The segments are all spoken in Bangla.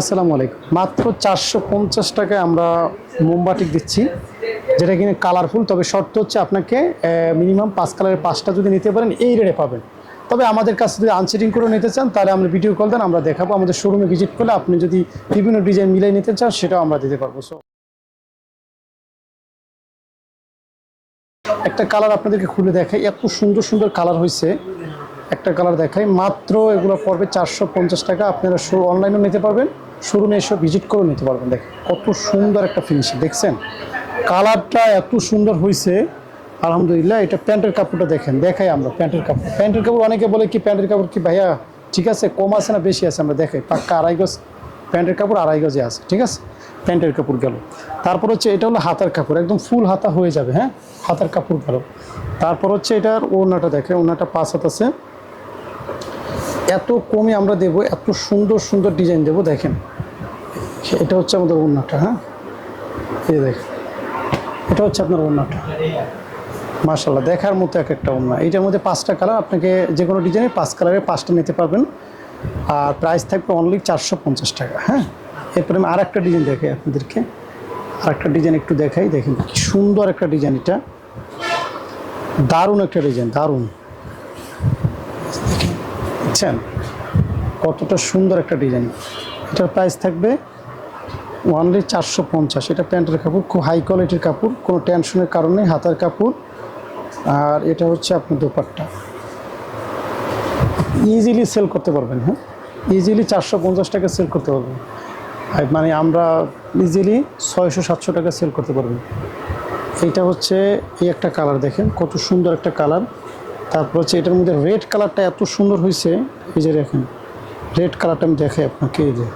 আসসালামু আলাইকুম। মাত্র চারশো পঞ্চাশ টাকায় আমরা মোমবাটিক দিচ্ছি, যেটা কিনা কালারফুল তবে শর্ত হচ্ছে আপনাকে মিনিমাম পাঁচ কালারের পাঁচটা যদি নিতে পারেন, এই রেটে পাবেন। তবে আমাদের কাছে যদি আনসেটিং করে নিতে চান, তাহলে আমরা ভিডিও কল দেন, আমরা দেখাবো, আমাদের শোরুমে ভিজিট করলে আপনি যদি বিভিন্ন ডিজাইন মিলিয়ে নিতে চান, সেটাও আমরা দিতে পারব। সো একটা কালার আপনাদেরকে খুলে দেখাই, এত সুন্দর সুন্দর কালার হয়েছে একটা কালার দেখাই। মাত্র এগুলো পড়বে চারশো পঞ্চাশ টাকা। আপনারা অনলাইনেও নিতে পারবেন শোরুমে এসে ভিজিট করেও নিতে পারবেন। দেখেন, কত সুন্দর একটা ফিনিশিং দেখছেন? কালারটা এত সুন্দর হয়েছে আলহামদুলিল্লাহ, এটা প্যান্টের কাপড়টা দেখেন, দেখাই আমরা প্যান্টের কাপড় প্যান্টের কাপড় অনেকে বলে কি প্যান্টের কাপড় কি ভাইয়া ঠিক আছে, কম আছে না বেশি আছে, আমরা দেখাই। পাক্কা আড়াই গজ প্যান্টের কাপড় আড়াই গজে আছে, ঠিক আছে? প্যান্টের কাপড় গেল। তারপর হচ্ছে এটা হলো হাতার কাপড়, একদম ফুল হাতা হয়ে যাবে হ্যাঁ? হাতার কাপড় গেল। তারপর হচ্ছে এটার ওড়নাটা দেখে ওড়নাটা পাঁচ হাত আছে। এত কমে আমরা দেব, এত সুন্দর সুন্দর ডিজাইন দেব, দেখেন। এটা হচ্ছে আমাদের ওড়নাটা হ্যাঁ? এই দেখেন, এটা হচ্ছে আপনার ওড়নাটা। মাশাল্লাহ দেখার মতো এক একটা ওড়না। এইটার মধ্যে পাঁচটা কালার, আপনাকে যে কোনো ডিজাইনে পাঁচ কালারের পাঁচটা নিতে পারবেন। আর প্রাইস থাকবে অনলি চারশো পঞ্চাশ টাকা হ্যাঁ? এরপরে আমি আর একটা ডিজাইন দেখাই আপনাদেরকে। আর একটা ডিজাইন একটু দেখাই, দেখেন সুন্দর একটা ডিজাইন এটা। দারুণ একটা ডিজাইন দারুণ। দেখছেন? কতটা সুন্দর একটা ডিজাইন। এটার প্রাইস থাকবে ওয়ানলি চারশো পঞ্চাশ। এটা প্যান্টের কাপড়, খুব হাই কোয়ালিটির কাপড়, কোনো টেনশনের কারণে হাতার কাপড়। আর এটা হচ্ছে আপনার দোপাট্টা। ইজিলি সেল করতে পারবেন হ্যাঁ? ইজিলি চারশো পঞ্চাশ টাকা সেল করতে পারবেন। মানে আমরা ইজিলি ছয়শো সাতশো টাকা সেল করতে পারবেন। এইটা হচ্ছে এই একটা কালার দেখেন, কত সুন্দর একটা কালার তারপর হচ্ছে এটার মধ্যে রেড কালারটা এত সুন্দর হয়েছে, এই যে দেখেন রেড কালারটা আমি দেখাই আপনাকে, এই যে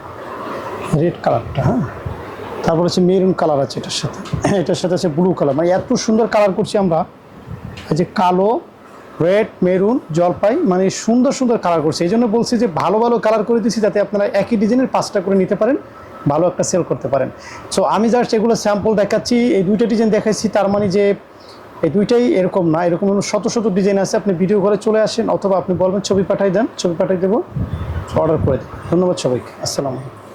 রেড কালারটা হ্যাঁ? তারপর হচ্ছে মেরুন কালার আছে এটার সাথে হ্যাঁ এটার সাথে আছে ব্লু কালার মানে এত সুন্দর কালার করছি আমরা, এই যে কালো রেড মেরুন জলপাই মানে সুন্দর সুন্দর কালার করছে, এই জন্য বলছি যে ভালো ভালো কালার করে দিচ্ছি যাতে আপনারা একই ডিজাইনের পাঁচটা করে নিতে পারেন, ভালো একটা সেল করতে পারেন। সো আমি জাস্ট এগুলো স্যাম্পল দেখাচ্ছি, এই দুইটা ডিজাইন দেখাচ্ছি তার মানে যে এই দুইটাই এরকম না, এরকম শত শত ডিজাইন আছে, আপনি ভিডিও ঘরে চলে আসেন অথবা আপনি বলবেন ছবি পাঠাই দেন, ছবি পাঠাই দেবো অর্ডার করে দেন। ধন্যবাদ সবাইকে, আসসালামু আলাইকুম।